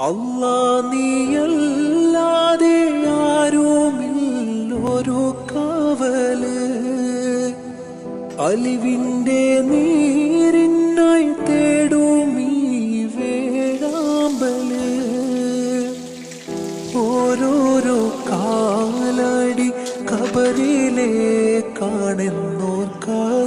അല്ലാ നീയല്ലാതെ ആരോമില്ലൊരു കാവൽ. അലിവിന്റെ നീരിനായി തേടും ഈ വേഴാമ്പൽ. ഓരോരോ കാലടി കബറിലെ കാണുന്നോർക്കാതെ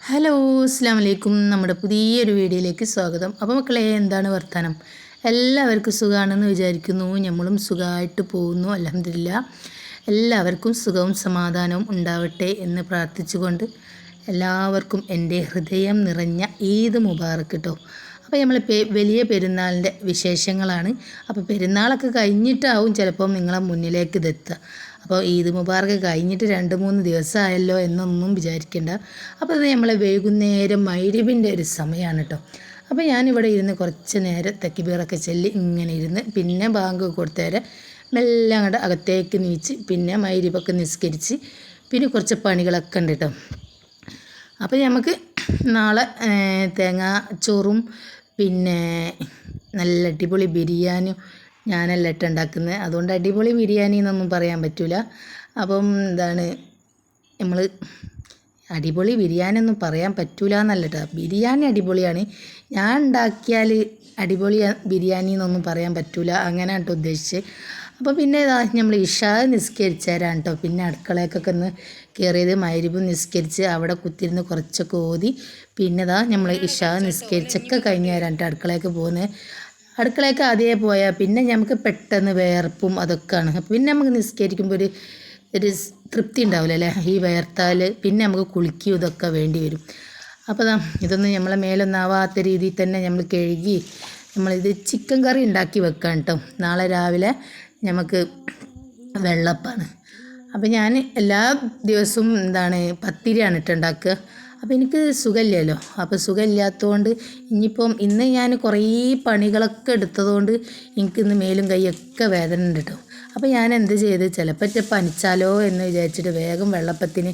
ഹലോ അസ്സാം വലൈക്കും നമ്മുടെ പുതിയൊരു വീഡിയോയിലേക്ക് സ്വാഗതം. അപ്പോൾ മക്കളെ എന്താണ് വർത്തമാനം എല്ലാവർക്കും സുഖമാണെന്ന് വിചാരിക്കുന്നു. നമ്മളും സുഖമായിട്ട് പോകുന്നു അലഹമില്ല എല്ലാവർക്കും സുഖവും സമാധാനവും ഉണ്ടാവട്ടെ എന്ന് പ്രാർത്ഥിച്ചുകൊണ്ട് എല്ലാവർക്കും എന്റെ ഹൃദയം നിറഞ്ഞ ഈദ് മുബാറക്ക് കേട്ടോ അപ്പോൾ നമ്മൾ പേ വലിയ പെരുന്നാളിന്റെ വിശേഷങ്ങളാണ്. അപ്പോൾ പെരുന്നാളൊക്കെ കഴിഞ്ഞിട്ടാവും ചിലപ്പം നിങ്ങളെ മുന്നിലേക്ക് ഇതെത്തുക. അപ്പോൾ ഈദ് മുബാർക്ക് കഴിഞ്ഞിട്ട് രണ്ട് മൂന്ന് ദിവസമായല്ലോ എന്നൊന്നും വിചാരിക്കേണ്ട. അപ്പോൾ ഇത് നമ്മളെ വൈകുന്നേരം മൈരിബിന്റെ ഒരു സമയമാണ് കേട്ടോ. അപ്പോൾ ഞാനിവിടെ ഇരുന്ന് കുറച്ച് നേരം തെക്കിബീറൊക്കെ ചെല്ലി ഇങ്ങനെ ഇരുന്ന് പിന്നെ ബാങ്ക് കൊടുത്തേരെ മെല്ലെ അങ്ങോട്ട് അകത്തേക്ക് നീച്ച് പിന്നെ മൈരിബൊക്കെ നിസ്കരിച്ച് പിന്നെ കുറച്ച് പണികളൊക്കെ ഉണ്ട് കേട്ടോ. അപ്പോൾ നമുക്ക് നാളെ തേങ്ങാ ചോറും പിന്നെ നല്ല അടിപൊളി ബിരിയാണിയും ഞാനല്ല ഇട്ട് ഉണ്ടാക്കുന്നത് അതുകൊണ്ട് അടിപൊളി ബിരിയാണി എന്നൊന്നും പറയാൻ പറ്റില്ല അപ്പം എന്താണ് നമ്മൾ അടിപൊളി ബിരിയാണി ഒന്നും പറയാൻ പറ്റില്ല എന്നല്ല കേട്ടോ ബിരിയാണി അടിപൊളിയാണ്. ഞാൻ ഉണ്ടാക്കിയാൽ അടിപൊളി ബിരിയാണി എന്നൊന്നും പറയാൻ പറ്റില്ല അങ്ങനെ കേട്ടോ ഉദ്ദേശിച്ച്. അപ്പോൾ പിന്നെ നമ്മൾ ഇഷാ നിസ്കരിച്ചാരാണ് കേട്ടോ പിന്നെ അടുക്കളയൊക്കെ ഒന്ന് കയറിയത് മൈരിബ് നിസ്കരിച്ച് അവിടെ കുത്തിരുന്ന് കുറച്ചൊക്കെ ഓതി. പിന്നെ ഇതാ നമ്മൾ ഇഷാ നിസ്കരിച്ചൊക്കെ കഴിഞ്ഞ് കേട്ടോ അടുക്കളയൊക്കെ പോകുന്നത് അടുക്കളയൊക്കെ ആദ്യമേ പോയാൽ പിന്നെ നമുക്ക് പെട്ടെന്ന് വേർപ്പും അതൊക്കെയാണ് അപ്പോൾ പിന്നെ നമുക്ക് നിസ്കരിക്കുമ്പോൾ ഒരു ഒരു തൃപ്തി ഉണ്ടാവില്ല അല്ലേ? ഈ വേർത്താൽ പിന്നെ നമുക്ക് കുളിക്കും ഇതൊക്കെ വേണ്ടി വരും. അപ്പോൾ ദാ ഇതൊന്നും നമ്മളെ മേലൊന്നാവാത്ത രീതിയിൽ തന്നെ നമ്മൾ കഴുകി നമ്മളിത് ചിക്കൻ കറി ഉണ്ടാക്കി വെക്കാം കേട്ടോ നാളെ രാവിലെ നമുക്ക് വെള്ളപ്പാണ്. അപ്പോൾ ഞാൻ എല്ലാ ദിവസവും എന്താണ് പത്തിരിയാണ് ഇട്ട് ഉണ്ടാക്കുക. അപ്പോൾ എനിക്ക് സുഖമില്ലല്ലോ. അപ്പോൾ സുഖമില്ലാത്തതുകൊണ്ട് ഇനിയിപ്പം ഇന്ന് ഞാൻ കുറേ പണികളൊക്കെ എടുത്തതുകൊണ്ട് എനിക്കിന്ന് മേലും കൈയൊക്കെ വേദന ഉണ്ട് കേട്ടോ. അപ്പോൾ ഞാൻ എന്ത് ചെയ്ത് ചിലപ്പോൾ പനിച്ചാലോ എന്ന് വിചാരിച്ചിട്ട് വേഗം വെള്ളപ്പത്തിന്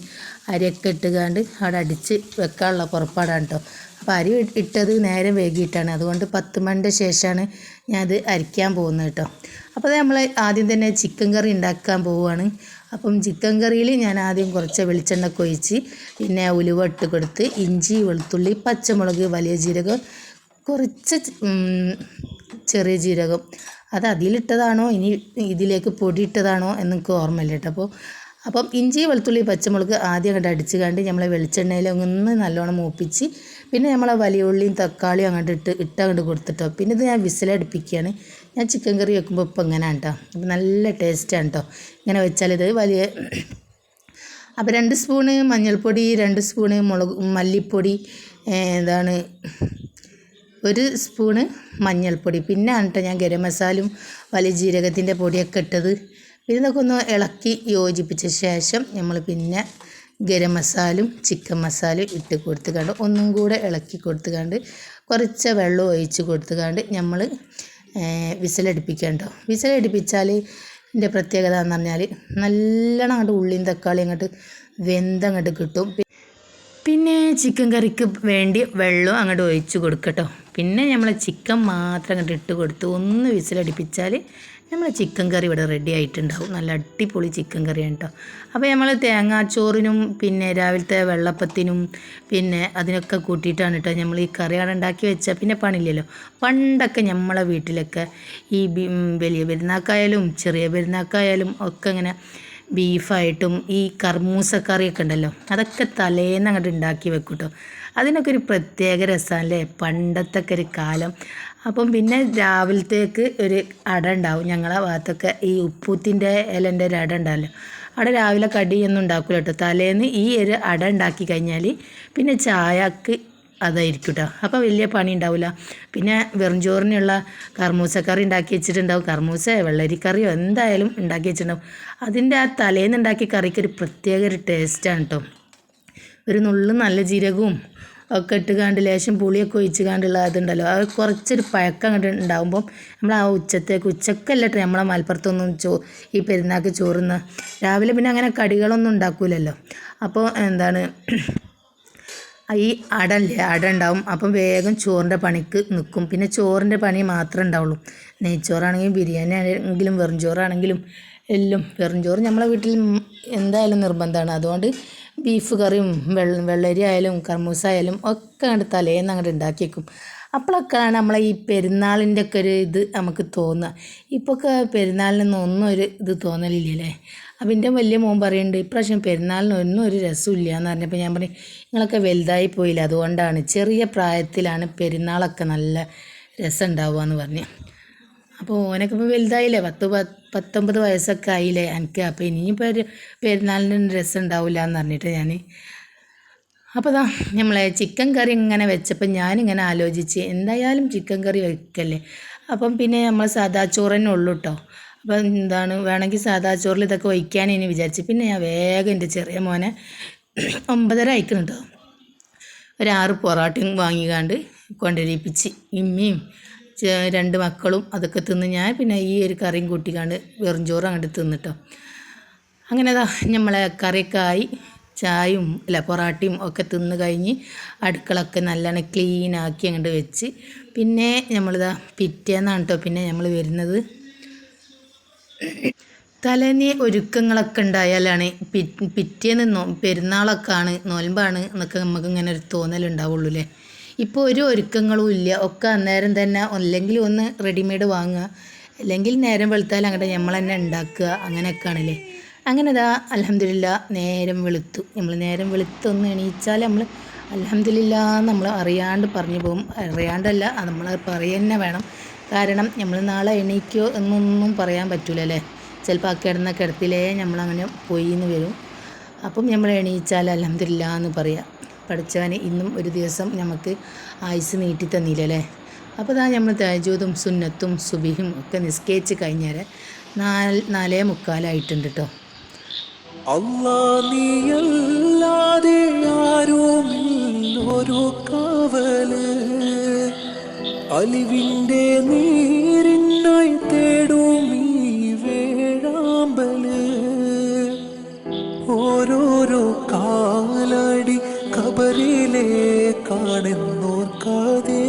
അരിയൊക്കെ ഇട്ടുകാണ്ട് അവിടെ അടിച്ച് വെക്കാനുള്ള പുറപ്പാടാണ് കേട്ടോ. അപ്പോൾ അരി ഇട്ടത് നേരെ വൈകിയിട്ടാണ് അതുകൊണ്ട് പത്ത് മണിന്റെ ശേഷമാണ് ഞാനത് അരിക്കാൻ പോകുന്നത് കേട്ടോ. അപ്പോൾ നമ്മൾ ആദ്യം തന്നെ ചിക്കൻ കറി ഉണ്ടാക്കാൻ പോവുകയാണ്. അപ്പം ചിക്കൻ കറിയിൽ ഞാൻ ആദ്യം കുറച്ച് വെളിച്ചെണ്ണ കൊഴിച്ച് പിന്നെ ഉലുവ ഇട്ട് കൊടുത്ത് ഇഞ്ചി വെളുത്തുള്ളി പച്ചമുളക് വലിയ ജീരകം കുറച്ച് ചെറിയ ജീരകം. അത് അതിലിട്ടതാണോ? ഇനി ഇതിലേക്ക് പൊടി ഇട്ടതാണോ എന്നൊക്കെ ഓർമ്മയില്ല കേട്ടോ. അപ്പോൾ അപ്പം ഇഞ്ചി വെളുത്തുള്ളി പച്ചമുളക് ആദ്യം അങ്ങോട്ട് അടിച്ച് കണ്ട് നമ്മളെ വെളിച്ചെണ്ണയിൽ ഒന്ന് നല്ലോണം മൂപ്പിച്ച് പിന്നെ നമ്മളെ വലിയ ഉള്ളിയും തക്കാളിയും അങ്ങോട്ട് ഇട്ട് ഇട്ട് അങ്ങോട്ട് കൊടുത്തിട്ടോ. പിന്നെ ഇത് ഞാൻ വിസിലടുപ്പിക്കുകയാണ്. ഞാൻ ചിക്കൻ കറി വെക്കുമ്പോൾ ഇപ്പം ഇങ്ങനെയാണ് കേട്ടോ അപ്പം നല്ല ടേസ്റ്റാണ് കേട്ടോ ഇങ്ങനെ വെച്ചാൽ ഇത് വലിയ അപ്പോൾ രണ്ട് സ്പൂണ് മഞ്ഞൾപ്പൊടി രണ്ട് സ്പൂണ് മുളക് മല്ലിപ്പൊടി എന്താണ് ഒരു സ്പൂണ് മഞ്ഞൾപ്പൊടി. പിന്നെ കേട്ടോ ഞാൻ ഗരം മസാലയും വലിയ ജീരകത്തിന്റെ പൊടിയൊക്കെ ഇട്ടത്. പിന്നെ ഇതൊക്കെ ഒന്ന് ഇളക്കി യോജിപ്പിച്ച ശേഷം നമ്മൾ പിന്നെ ഗരം മസാലയും ചിക്കൻ മസാലയും ഇട്ട് കൊടുത്തുകൊണ്ട് ഒന്നും കൂടെ ഇളക്കി കൊടുത്തുകൊണ്ട് കുറച്ച് വെള്ളം ഒഴിച്ച് കൊടുത്തുകൊണ്ട് നമ്മൾ വിസിലടുപ്പിക്കണ്ടോ വിസിലടുപ്പിച്ചാൽ ഇതിന്റെ പ്രത്യേകത എന്ന് പറഞ്ഞാൽ നല്ലോണം അങ്ങോട്ട് ഉള്ളിയും തക്കാളി അങ്ങോട്ട് വെന്തങ്ങോട്ട് കിട്ടും. പിന്നെ ചിക്കൻ കറിക്ക് വേണ്ടി വെള്ളം അങ്ങോട്ട് ഒഴിച്ച് കൊടുക്കട്ടോ. പിന്നെ നമ്മൾ ചിക്കൻ മാത്രം അങ്ങോട്ട് ഇട്ട് കൊടുത്ത് ഒന്ന് വിസിലടിപ്പിച്ചാൽ നമ്മൾ ചിക്കൻ കറി ഇവിടെ റെഡി ആയിട്ടുണ്ടാവും. നല്ല അടിപൊളി ചിക്കൻ കറിയാണ് കേട്ടോ അപ്പോൾ നമ്മൾ തേങ്ങാച്ചോറിനും പിന്നെ രാവിലത്തെ വെള്ളപ്പത്തിനും പിന്നെ അതിനൊക്കെ കൂട്ടിയിട്ടാണ് കേട്ടോ നമ്മൾ ഈ കറിയാണ് ഉണ്ടാക്കി വെച്ചാൽ പിന്നെ പണിയില്ലല്ലോ. പണ്ടൊക്കെ നമ്മളെ വീട്ടിലൊക്കെ ഈ വലിയ പെരുന്നാക്കായാലും ചെറിയ പെരുന്നാക്കായാലും ഒക്കെ ഇങ്ങനെ ബീഫായിട്ടും ഈ കർമൂസ കറിയൊക്കെ ഉണ്ടല്ലോ. അതൊക്കെ തലേന്ന് അങ്ങോട്ട് ഉണ്ടാക്കി വെക്കും കേട്ടോ അതിനൊക്കെ ഒരു പ്രത്യേക രസമല്ലേ പണ്ടത്തെ ഒരു കാലം. അപ്പം പിന്നെ രാവിലത്തേക്ക് ഒരു അട ഉണ്ടാവും. ഞങ്ങളെ ഭാഗത്തൊക്കെ ഈ ഉപ്പൂത്തിന്റെ ഇലന്റെ ഒരു അട ഉണ്ടല്ലോ അവിടെ രാവിലെ കടിയൊന്നും ഉണ്ടാക്കില്ല കേട്ടോ. തലേന്ന് ഈ ഒരു അട ഉണ്ടാക്കി കഴിഞ്ഞാൽ പിന്നെ ചായക്ക് അതായിരിക്കും കേട്ടോ. അപ്പോൾ വലിയ പണി ഉണ്ടാവില്ല. പിന്നെ വെറും ചോറിനുള്ള കർമൂസക്കറി ഉണ്ടാക്കി വെച്ചിട്ടുണ്ടാവും. കർമൂസ വെള്ളരിക്കറിയോ എന്തായാലും ഉണ്ടാക്കി വെച്ചിട്ടുണ്ടാവും. അതിന്റെ ആ തലേന്ന് ഉണ്ടാക്കിയ കറിക്ക് ഒരു പ്രത്യേക ഒരു ടേസ്റ്റാണ് കേട്ടോ. ഒരു നുള്ളു നല്ല ജീരകവും ഒക്കെ ഇട്ടുകാണ്ട് ലേശം പുളിയൊക്കെ ഒഴിച്ച് കാണ്ടുള്ള അതുണ്ടല്ലോ അത് കുറച്ചൊരു പഴക്കം അങ്ങോട്ട് ഉണ്ടാകുമ്പം നമ്മൾ ആ ഉച്ചത്തേക്ക് ഉച്ചക്കല്ല നമ്മളെ മലപ്പുറത്തൊന്നും ചോ ഈ പെരുന്നാക്ക് ചോറുന്ന രാവിലെ പിന്നെ അങ്ങനെ കടികളൊന്നും ഉണ്ടാക്കൂലല്ലോ. അപ്പോൾ എന്താണ് ഈ അടല്ലേ അട ഉണ്ടാവും. അപ്പം വേഗം ചോറിന്റെ പണിക്ക് നിൽക്കും പിന്നെ ചോറിന്റെ പണി മാത്രമേ ഉണ്ടാവുള്ളൂ. നെയ്ച്ചോറാണെങ്കിലും ബിരിയാണി ആണെങ്കിലും വെറും ചോറാണെങ്കിലും എല്ലാം. വെറും ചോറ് നമ്മളെ വീട്ടിൽ എന്തായാലും നിർബന്ധമാണ്. അതുകൊണ്ട് ബീഫ് കറിയും വെള്ള വെള്ളരി ആയാലും കർമൂസ ആയാലും ഒക്കെ അങ്ങോട്ട് തലേന്ന് അങ്ങോട്ട് ഉണ്ടാക്കി വെക്കും അപ്പോഴൊക്കെയാണ് നമ്മളെ ഈ പെരുന്നാളിന്റെ ഒക്കെ ഒരു ഇത് നമുക്ക് തോന്നുക ഇപ്പോഴൊക്കെ പെരുന്നാളിനൊന്നും ഒന്നും ഒരു ഇത് തോന്നലില്ലല്ലേ? അപ്പം എന്റെ വലിയ മോൻ പറയുന്നുണ്ട് ഇപ്രാവശ്യം പെരുന്നാളിന് ഒന്നും ഒരു രസമില്ല എന്ന് പറഞ്ഞപ്പോൾ ഞാൻ പറഞ്ഞു നിങ്ങളൊക്കെ വലുതായി പോയില്ല അതുകൊണ്ടാണ് ചെറിയ പ്രായത്തിലാണ് പെരുന്നാളൊക്കെ നല്ല രസം ഉണ്ടാവുക എന്ന് പറഞ്ഞു. അപ്പോൾ ഓനൊക്കെ വലുതായില്ലേ? പത്ത് പത്ത് പത്തൊമ്പത് വയസ്സൊക്കെ ആയില്ലേ എനിക്ക് അപ്പോൾ ഇനിയിപ്പോൾ ഒരു പെരുന്നാളിന് രസം ഉണ്ടാവില്ല എന്ന് പറഞ്ഞിട്ട് ഞാൻ അപ്പോൾ ദാ നമ്മളെ ചിക്കൻ കറി ഇങ്ങനെ വെച്ചപ്പോൾ ഞാനിങ്ങനെ ആലോചിച്ച് എന്തായാലും ചിക്കൻ കറി വെക്കല്ലേ? അപ്പം പിന്നെ നമ്മൾ സാദാ ചോറ് തന്നെ ഉള്ളൂ കേട്ടോ അപ്പം എന്താണ് വേണമെങ്കിൽ സാദാ ചോറിൽ ഇതൊക്കെ വയ്ക്കാൻ ഇനി വിചാരിച്ച്. പിന്നെ ഞാൻ വേഗം എന്റെ ചെറിയ മോനെ ഒമ്പതര അയക്കണം കേട്ടോ ഒരാറ് പൊറോട്ടയും വാങ്ങിക്കാണ്ട് കൊണ്ടുവരിപ്പിച്ച് ഇമ്മയും രണ്ട് മക്കളും അതൊക്കെ തിന്ന് ഞാൻ പിന്നെ ഈ ഒരു കറിയും കൂട്ടിക്കാണ്ട് വെറും ചോറ് അങ്ങോട്ട് തിന്നിട്ടോ. അങ്ങനെ ദാ നമ്മളെ കറിയൊക്കെ ആയി. ചായയും അല്ല പൊറാട്ടയും ഒക്കെ തിന്ന് കഴിഞ്ഞ് അടുക്കളൊക്കെ നല്ലോണം ക്ലീനാക്കി അങ്ങോട്ട് വെച്ച്. പിന്നെ നമ്മളിതാ പിറ്റേന്നാണ് കേട്ടോ പിന്നെ നമ്മൾ വരുന്നത്. തലേന്ന് ഒരുക്കങ്ങളൊക്കെ ഉണ്ടായാലാണ് പിറ്റേന്ന് പെരുന്നാളൊക്കെ ആണ് നോൽമ്പാണ് എന്നൊക്കെ നമുക്ക് ഇങ്ങനെ ഒരു തോന്നലുണ്ടാവുള്ളൂ അല്ലേ ഇപ്പോൾ ഒരു ഒരുക്കങ്ങളും ഇല്ല. ഒക്കെ അന്നേരം തന്നെ അല്ലെങ്കിൽ ഒന്ന് റെഡിമെയ്ഡ് വാങ്ങുക. അല്ലെങ്കിൽ നേരം വെളുത്താൽ അങ്ങോട്ട് നമ്മൾ തന്നെ ഉണ്ടാക്കുക അങ്ങനെയൊക്കെ ആണല്ലേ അങ്ങനെ ഇതാ അലഹമില്ല നേരം വെളുത്തു. നമ്മൾ നേരം വെളുത്തൊന്ന് എണീച്ചാൽ നമ്മൾ അലഹമില്ല നമ്മൾ അറിയാണ്ട് പറഞ്ഞു പോകും. അറിയാണ്ടല്ല നമ്മൾ പറയുക വേണം. കാരണം നമ്മൾ നാളെ എണീക്കോ എന്നൊന്നും പറയാൻ പറ്റൂല അല്ലേ ചിലപ്പോൾ ആ കിടന്ന കിടത്തിലേ നമ്മളങ്ങനെ പോയി എന്ന് വരും. അപ്പം നമ്മൾ എണീച്ചാൽ അലഹമില്ല എന്ന് പറയാം. പഠിച്ചവൻ ഇന്നും ഒരു ദിവസം നമുക്ക് ആയുസ് നീട്ടി തന്നില്ലല്ലേ അപ്പോൾ ഇതാ നമ്മൾ തേജൂതും സുന്നത്തും സുബിയും ഒക്കെ നിസ്കരിച്ച് കഴിഞ്ഞാൽ നാല് നാലേ മുക്കാലായിട്ടുണ്ട് കേട്ടോ അല്ലാ അലിവിന്റെ നീരിനായി തേടും ഈ വേഴാമ്പൽ. ഓരോരോ കാലടി കബറിലെ കാണുന്നോർക്കാതെ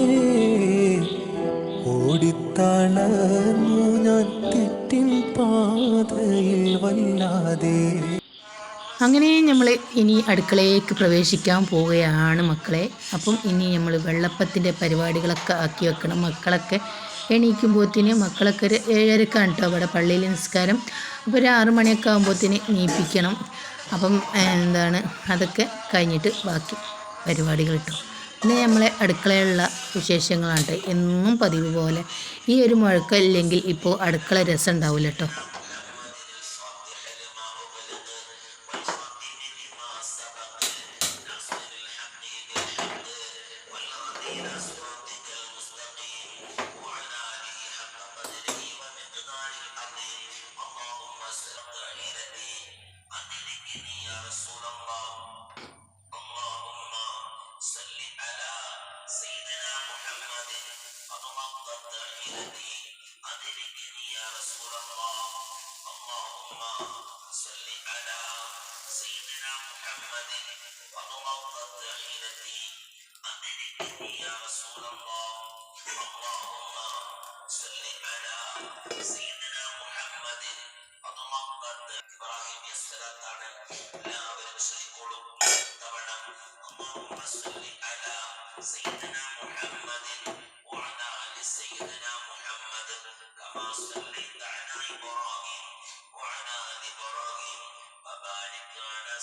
ഓടിത്തളർന്നു ഞാൻ തെറ്റിൻ പാതയിൽ വല്ലാതെ. അങ്ങനെ നമ്മൾ ഇനി അടുക്കളയിലേക്ക് പ്രവേശിക്കാൻ പോവുകയാണ് മക്കളെ. അപ്പം ഇനി നമ്മൾ വെള്ളപ്പത്തിന്റെ പരിപാടികളൊക്കെ ആക്കി വെക്കണം. മക്കളൊക്കെ എണീക്കുമ്പോഴത്തേന് മക്കളൊക്കെ ഒരു ഏഴരക്കാണ് കേട്ടോ അവിടെ പള്ളിയിൽ നിസ്കാരം. അപ്പോൾ ഒരു ആറുമണിയൊക്കെ ആകുമ്പോഴത്തേന് നീപ്പിക്കണം അപ്പം എന്താണ് അതൊക്കെ കഴിഞ്ഞിട്ട് ബാക്കി പരിപാടികൾ കിട്ടും പിന്നെ നമ്മളെ അടുക്കളയിലുള്ള വിശേഷങ്ങളാണ്. എന്നും പതിവ് പോലെ. ഈ ഒരു മുഴക്കം ഇല്ലെങ്കിൽ ഇപ്പോൾ അടുക്കള രസം ഉണ്ടാവില്ല കേട്ടോ اللهم صل على سيدنا محمد فنوضت داخلتي أدركني يا رسول الله. اللهم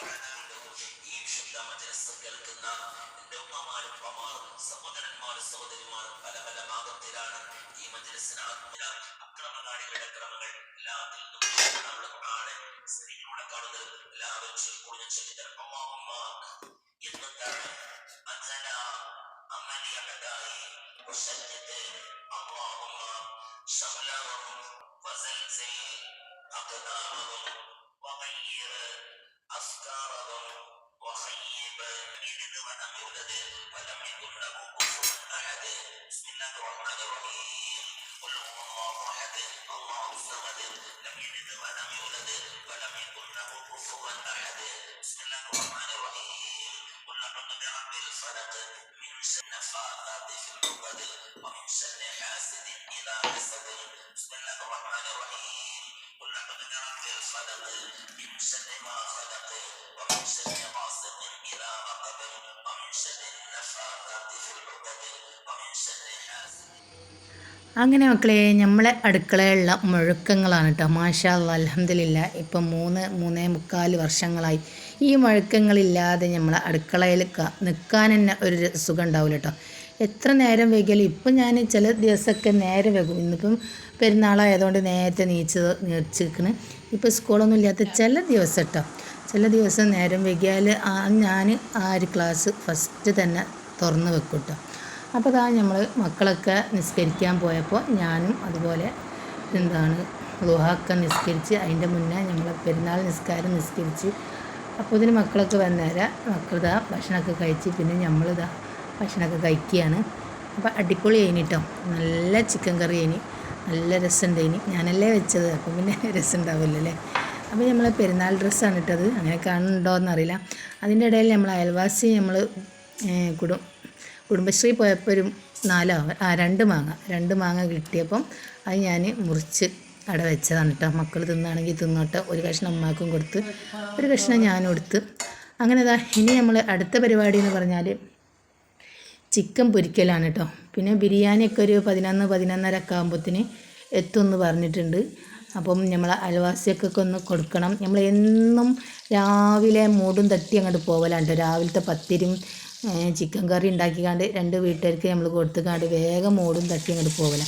പ്രാർത്ഥനയുണ്ടോ ഈ വിശുദ്ധ മജലസ് കേൾക്കുന്ന സഹോദരന്മാരും സഹോദരിമാരും പല പല ഈ മജലസിന് ആത്മീയ അക്രമകാരികളുടെ ക്രമങ്ങൾ എല്ലാത്തിൽ നിന്നുമാണ് സ്ത്രീകളോടെ കാണുന്നത് എല്ലാവരും ചൊല്ലിക്കൂടി ഞാൻ ചൊല്ലിത്തരാം അമ്മാവമ്മ എന്താണ് അജല അമലിയതായി وشدد اللهم شملهم وزلزل ولم يولد يكن له كفوا أحد بسم الله الرحمن الرحيم قل هو الله أحد الله الصمد لم يلد ولم يولد ولم يكن له. كفوا أحد بسم الله الرحمن الرحيم قل أعوذ برب الفلق من شر النفاثات في ومن شر حاسد إذا حسد بسم الله الرحمن الرحيم قل أعوذ برب الفلق من شر ما خلق ومن شر അങ്ങനെ മക്കളെ നമ്മളെ അടുക്കളയിലുള്ള മുഴക്കങ്ങളാണ് കേട്ടോ മാഷാ അലഹമില്ല ഇപ്പം മൂന്ന് മൂന്നേ മുക്കാൽ വർഷങ്ങളായി. ഈ മുഴക്കങ്ങളില്ലാതെ നമ്മളെ അടുക്കളയിൽ നിൽക്കാൻ തന്നെ ഒരു സുഖം ഉണ്ടാവില്ല കേട്ടോ എത്ര നേരം വൈകിയാലും ഇപ്പം ഞാൻ ചില ദിവസമൊക്കെ നേരെ വൈകും. ഇന്നിപ്പം പെരുന്നാളായതുകൊണ്ട് നേരത്തെ നീച്ച് നീച്ചിരിക്കണ് ഇപ്പം സ്കൂളൊന്നും ഇല്ലാത്ത ചില ദിവസം കേട്ടോ ചില ദിവസം നേരം വൈകിയാൽ ഞാൻ ആ ഒരു ക്ലാസ് ഫസ്റ്റ് തന്നെ തുറന്ന് വെക്കും കേട്ടോ അപ്പോൾ ഇതാ നമ്മൾ മക്കളൊക്കെ നിസ്കരിക്കാൻ പോയപ്പോൾ ഞാനും അതുപോലെ എന്താണ് ലുഹാക്ക നിസ്കരിച്ച് അതിന്റെ മുന്നേ നമ്മൾ പെരുന്നാൾ നിസ്കാരം നിസ്കരിച്ച് അപ്പോൾ ഇതിന് മക്കളൊക്കെ വന്നേരം. മക്കളിതാ ഭക്ഷണമൊക്കെ കഴിച്ച് പിന്നെ നമ്മളിതാ ഭക്ഷണമൊക്കെ കഴിക്കുകയാണ് അപ്പോൾ അടിപൊളി കഴിഞ്ഞിട്ടോ നല്ല ചിക്കൻ കറി കഴിഞ്ഞ് നല്ല രസമുണ്ട് രസമുണ്ടായിനി ഞാനല്ലേ വെച്ചത്. അപ്പം പിന്നെ രസം ഉണ്ടാവില്ലല്ലേ അല്ലേ അപ്പോൾ നമ്മൾ പെരുന്നാൾ ഡ്രസ്സാണ് ഇട്ടത്. അങ്ങനെ കാണുന്നുണ്ടോ എന്നറിയില്ല അതിന്റെ ഇടയിൽ നമ്മൾ അയൽവാസി നമ്മൾ കുടും കുടുംബശ്രീ പോയപ്പോൾ ഒരു നാലോ ആ രണ്ട് മാങ്ങ. രണ്ട് മാങ്ങ കിട്ടിയപ്പം അത് ഞാൻ മുറിച്ച് അവിടെ വെച്ചതാണ് കേട്ടോ മക്കൾ തിന്നാണെങ്കിൽ തിന്നോട്ടെ. ഒരു കഷ്ണം അമ്മാക്കും കൊടുത്ത് ഒരു കഷ്ണം ഞാനും കൊടുത്ത് അങ്ങനെ ഇതാ ഇനി നമ്മൾ അടുത്ത പരിപാടി എന്ന് പറഞ്ഞാൽ ചിക്കൻ പൊരിക്കലാണ് കേട്ടോ പിന്നെ ബിരിയാണിയൊക്കെ ഒരു പതിനൊന്ന് പതിനൊന്നര ഒക്കെ ആകുമ്പോഴത്തേന് എത്തുമെന്ന് പറഞ്ഞിട്ടുണ്ട്. അപ്പം നമ്മൾ അയൽവാസിയൊക്കെ ഒന്ന് കൊടുക്കണം. നമ്മൾ എന്നും രാവിലെ മൂടും തട്ടി അങ്ങോട്ട് പോകലാണ്ട് രാവിലത്തെ പത്തിരും ചിക്കൻ കറി ഉണ്ടാക്കിക്കാണ്ട് രണ്ട് വീട്ടുകാർക്ക് നമ്മൾ കൊടുത്തുകാണ്ട് വേഗം മൂടും തട്ടി അങ്ങോട്ട് പോകല.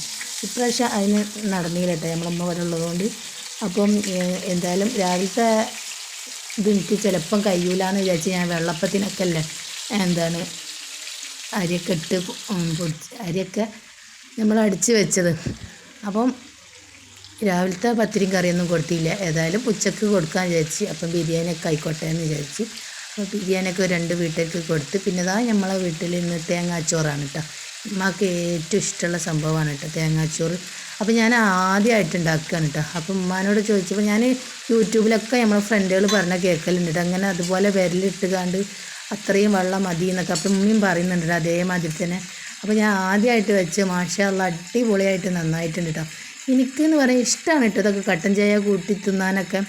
ഇപ്രാവശ്യം അതിന് നടന്നില്ല കേട്ടോ നമ്മളമ്മ ഇവിടെ ഉള്ളതുകൊണ്ട്. അപ്പം എന്തായാലും രാവിലത്തെ ഇത് എനിക്ക് ചിലപ്പം കഴിയൂലെന്ന് വിചാരിച്ച് ഞാൻ വെള്ളപ്പത്തിനൊക്കെ അല്ലേ എന്താണ് അരിയൊക്കെ ഇട്ട് പൊടിച്ച് അരിയൊക്കെ നമ്മൾ അടിച്ച് വെച്ചത്. അപ്പം രാവിലത്തെ പത്തിരിയും കറിയൊന്നും കൊടുത്തില്ല. ഏതായാലും ഉച്ചയ്ക്ക് കൊടുക്കാൻ വിചാരിച്ച് അപ്പം ബിരിയാണിയൊക്കെ ആയിക്കോട്ടെ എന്ന് വിചാരിച്ച്. അപ്പോൾ ബിരിയാണിയൊക്കെ രണ്ട് വീട്ടിലേക്ക് കൊടുത്ത് പിന്നെ ഇതാ നമ്മളെ വീട്ടിൽ ഇന്ന് തേങ്ങാച്ചോറാണ് കേട്ടോ. ഉമ്മാക്ക് ഏറ്റവും ഇഷ്ടമുള്ള സംഭവമാണ് കേട്ടോ തേങ്ങാച്ചോറ്. അപ്പോൾ ഞാൻ ആദ്യമായിട്ട് ഉണ്ടാക്കുകയാണ് കേട്ടോ. അപ്പോൾ ഉമ്മാനോട് ചോദിച്ചപ്പോൾ ഞാൻ യൂട്യൂബിലൊക്കെ നമ്മളെ ഫ്രണ്ടുകൾ പറഞ്ഞ കേൾക്കലുണ്ട് അങ്ങനെ അതുപോലെ വിരലിട്ടുകാണ്ട് അത്രയും വെള്ളം മതി എന്നൊക്കെ അപ്പം ഉമ്മയും പറയുന്നുണ്ട് അതേമാതിരി തന്നെ. അപ്പോൾ ഞാൻ ആദ്യമായിട്ട് വെച്ച് മാഷാള്ള അടിപൊളിയായിട്ട് നന്നായിട്ടുണ്ട് കേട്ടോ. എനിക്കെന്ന് പറയാൻ ഇഷ്ടമാണ് കേട്ടോ ഇതൊക്കെ കട്ടൻ ചായ കൂട്ടി തിന്നാനൊക്കെ.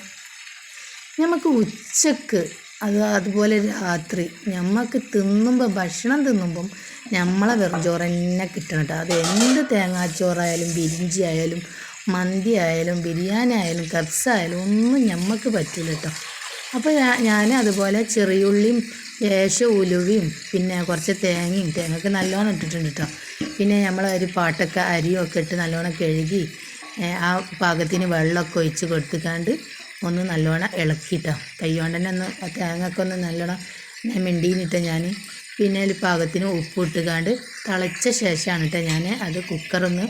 നമുക്ക് ഉച്ചയ്ക്ക് അത് അതുപോലെ രാത്രി ഞമ്മക്ക് തിന്നുമ്പോൾ ഭക്ഷണം തിന്നുമ്പം നമ്മളെ വെറും ചോറ് തന്നെ കിട്ടണം കേട്ടോ. അത് എന്ത് തേങ്ങാച്ചോറായാലും ബിരിഞ്ചി ആയാലും മന്തി ആയാലും ബിരിയാണി ആയാലും കബ്സ ആയാലും ഒന്നും ഞമ്മക്ക് പറ്റില്ല കേട്ടോ. അപ്പോൾ ഞാൻ അതുപോലെ ചെറിയുള്ളിയും ലേശം ഉലുവയും പിന്നെ കുറച്ച് തേങ്ങയും തേങ്ങയൊക്കെ നല്ലോണം ഇട്ടിട്ടുണ്ട് കേട്ടോ. പിന്നെ നമ്മൾ ഒരു പാട്ടൊക്കെ അരിയൊക്കെ ഇട്ട് നല്ലോണം കഴുകി ആ പാകത്തിന് വെള്ളമൊക്കെ ഒഴിച്ച് കൊടുത്തിക്കാണ്ട് ഒന്ന് നല്ലോണം ഇളക്കിട്ടോ. കൈകൊണ്ട് തന്നെ ഒന്ന് തേങ്ങയൊക്കെ ഒന്ന് നല്ലോണം ഞാൻ മിണ്ടീനിട്ട് ഞാൻ പിന്നെ ഒരു പാകത്തിന് ഉപ്പ് ഇട്ടുകാണ്ട് തിളച്ച ശേഷമാണ് കേട്ടോ ഞാൻ അത് കുക്കറൊന്ന്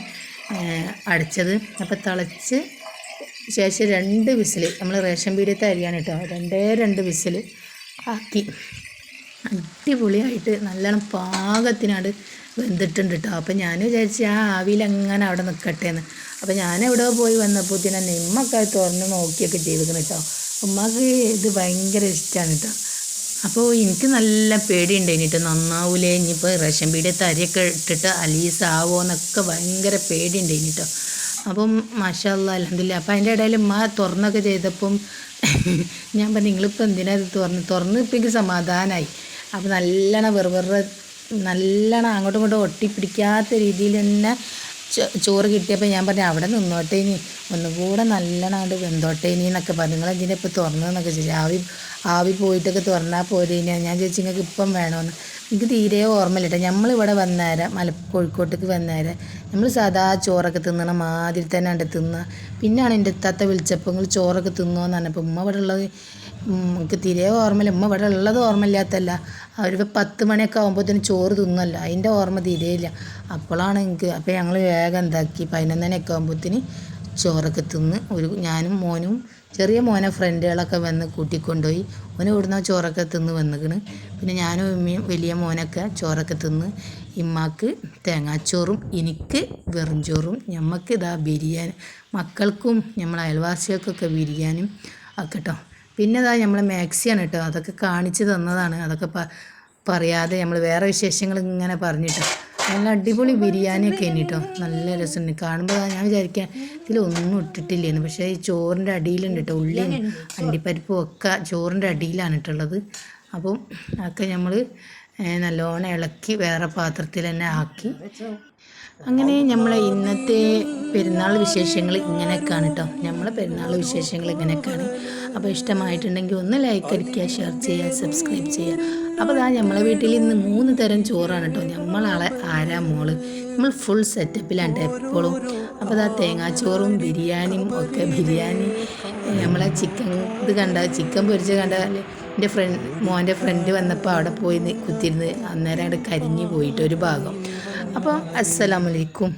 അടച്ചത്. അപ്പോൾ തിളച്ച് ശേഷം രണ്ട് വിസിൽ നമ്മൾ റേഷൻ പീടിയത്തെ അരിയാണ് കേട്ടോ രണ്ടേ രണ്ട് വിസിൽ ആക്കി. അടിപൊളിയായിട്ട് നല്ലോണം പാകത്തിനാണ് വെന്തിട്ടുണ്ട് കേട്ടോ അപ്പോൾ ഞാൻ വിചാരിച്ചു ആ ആവിയിൽ അവിടെ നിൽക്കട്ടെ എന്ന് അപ്പം ഞാൻ എവിടെ പോയി വന്നപ്പോൾ തന്നെ നിമ്മൊക്കെ തുറന്ന് നോക്കിയൊക്കെ ചെയ്തിരിക്കണം കേട്ടോ. ഉമ്മക്ക് ഇത് ഭയങ്കര ഇഷ്ടമാണ് കേട്ടോ. അപ്പോൾ എനിക്ക് നല്ല പേടിയുണ്ട് കേട്ടോ. നന്നാവൂലേ ഇനിയിപ്പോൾ റേഷൻ പീടിയ തരിയൊക്കെ ഇട്ടിട്ട് അലീസ് ആവോ എന്നൊക്കെ ഭയങ്കര പേടിയുണ്ട് കേട്ടോ. അപ്പം മാഷല്ല അലഹമില്ല അപ്പം അതിന്റെ ഇടയിൽ ഉമ്മ തുറന്നൊക്കെ ചെയ്തപ്പം ഞാൻ പറഞ്ഞു നിങ്ങളിപ്പോൾ എന്തിനാ ഇത് തുറന്ന് തുറന്ന് ഇപ്പം എനിക്ക് സമാധാനമായി അപ്പോൾ നല്ലോണം വെറുതെ വെറു നല്ലോണം അങ്ങോട്ടും ഇങ്ങോട്ടും ഒട്ടിപ്പിടിക്കാത്ത രീതിയിൽ തന്നെ ചോറ് കിട്ടിയപ്പോൾ ഞാൻ പറഞ്ഞു അവിടെ നിന്നോട്ടെ ഇനി. ഒന്നുകൂടെ നല്ലോണം വെന്തോട്ടെ ഇനി എന്നൊക്കെ പറഞ്ഞു. നിങ്ങൾ എന്തിനാ ഇപ്പോൾ തുറന്നതെന്നൊക്കെ ചോദിച്ചു. ആവി ആവി പോയിട്ടൊക്കെ തുറന്നാൽ പോരെ ഇനി. ഞാൻ ചോദിച്ചു നിങ്ങൾക്ക് ഇപ്പം വേണമെന്ന് എനിക്ക് തീരെ ഓർമ്മയില്ല കേട്ടോ നമ്മളിവിടെ വന്നേരം മല കോഴിക്കോട്ടേക്ക് വന്നേരം നമ്മൾ സാധാ ചോറൊക്കെ തിന്നണ മാതിരി തന്നെ ഉണ്ട് തിന്നുക പിന്നെയാണ് എന്റെ തത്ത വിളിച്ചപ്പോൾ നിങ്ങൾ ചോറൊക്കെ തിന്നുമെന്ന് പറഞ്ഞപ്പോൾ ഉമ്മ ഇവിടെ ഉള്ളത് നമുക്ക് തീരെ ഓർമ്മയില്ല. ഉമ്മ ഇവിടെ ഉള്ളത് ഓർമ്മയില്ലാത്തല്ല അവരിപ്പോൾ പത്ത് മണിയൊക്കെ ആകുമ്പോഴത്തേനും ചോറ് തിന്നല്ല. അതിന്റെ ഓർമ്മ തീരെയില്ല. അപ്പോഴാണ് എനിക്ക് അപ്പോൾ ഞങ്ങൾ വേഗം എന്താക്കി. പതിനൊന്നരയൊക്കെ ആകുമ്പോഴത്തേന് ചോറൊക്കെ തിന്ന് ഒരു ഞാനും മോനും ചെറിയ മോനെ ഫ്രണ്ടുകളൊക്കെ വന്ന് കൂട്ടിക്കൊണ്ടുപോയി. ഓന് ഇവിടുന്ന് ചോറൊക്കെ തിന്ന് വന്നിക്കണ്. പിന്നെ ഞാനും ഉമ്മയും വലിയ മോനൊക്കെ ചോറൊക്കെ തിന്ന് ഇമ്മാക്ക് തേങ്ങാച്ചോറും എനിക്ക് വെറും ചോറും ഞമ്മക്ക് ഇതാ ബിരിയാണി. മക്കൾക്കും നമ്മൾ അയൽവാസികൾക്കൊക്കെ ബിരിയാണിയും ഒക്കെ കേട്ടോ പിന്നെ അതാ നമ്മൾ മാക്സിയാണ് കേട്ടോ. അതൊക്കെ കാണിച്ചു തന്നതാണ്. അതൊക്കെ പറയാതെ നമ്മൾ വേറെ വിശേഷങ്ങൾ ഇങ്ങനെ പറഞ്ഞിട്ടോ. നല്ല അടിപൊളി ബിരിയാണിയൊക്കെ ഇനി കേട്ടോ നല്ല രസമുണ്ട്. കാണുമ്പോൾ ഞാൻ വിചാരിക്കാൻ ഇതിലൊന്നും ഇട്ടിട്ടില്ലേന്ന്. പക്ഷേ ഈ ചോറിന്റെ അടിയിലുണ്ട് കേട്ടോ. ഉള്ളിയും അണ്ടിപ്പരിപ്പും ഒക്കെ ചോറിന്റെ അടിയിലാണ് ഇട്ടുള്ളത്. അപ്പം അതൊക്കെ നമ്മൾ നല്ലോണം ഇളക്കി വേറെ പാത്രത്തിൽ തന്നെ ആക്കി അങ്ങനെ നമ്മളെ ഇന്നത്തെ പെരുന്നാൾ വിശേഷങ്ങൾ ഇങ്ങനെയൊക്കെയാണ് കേട്ടോ നമ്മളെ പെരുന്നാൾ വിശേഷങ്ങൾ ഇങ്ങനെയൊക്കെയാണ്. അപ്പോൾ ഇഷ്ടമായിട്ടുണ്ടെങ്കിൽ ഒന്ന് ലൈക്ക് അടിക്കുക ഷെയർ ചെയ്യുക സബ്സ്ക്രൈബ് ചെയ്യുക. അപ്പോൾ ഇതാ നമ്മളെ വീട്ടിൽ ഇന്ന് മൂന്ന് തരം ചോറാണ് കേട്ടോ നമ്മളാളെ ആരാ മോൾ? നമ്മൾ ഫുൾ സെറ്റപ്പിലാണ് എപ്പോഴും. അപ്പോൾ ഇതാ തേങ്ങാച്ചോറും ബിരിയാണിയും ഒക്കെ ബിരിയാണി. നമ്മളെ ചിക്കൻ ഇത് കണ്ട ചിക്കൻ പൊരിച്ച കണ്ട എന്റെ ഫ്രണ്ട് മോന്റെ ഫ്രണ്ട് വന്നപ്പോൾ അവിടെ പോയി കുത്തിരുന്ന് അന്നേരം അവിടെ കരിഞ്ഞു പോയിട്ട് ഒരു ഭാഗം. അപ്പം അസ്സലാമലൈക്കും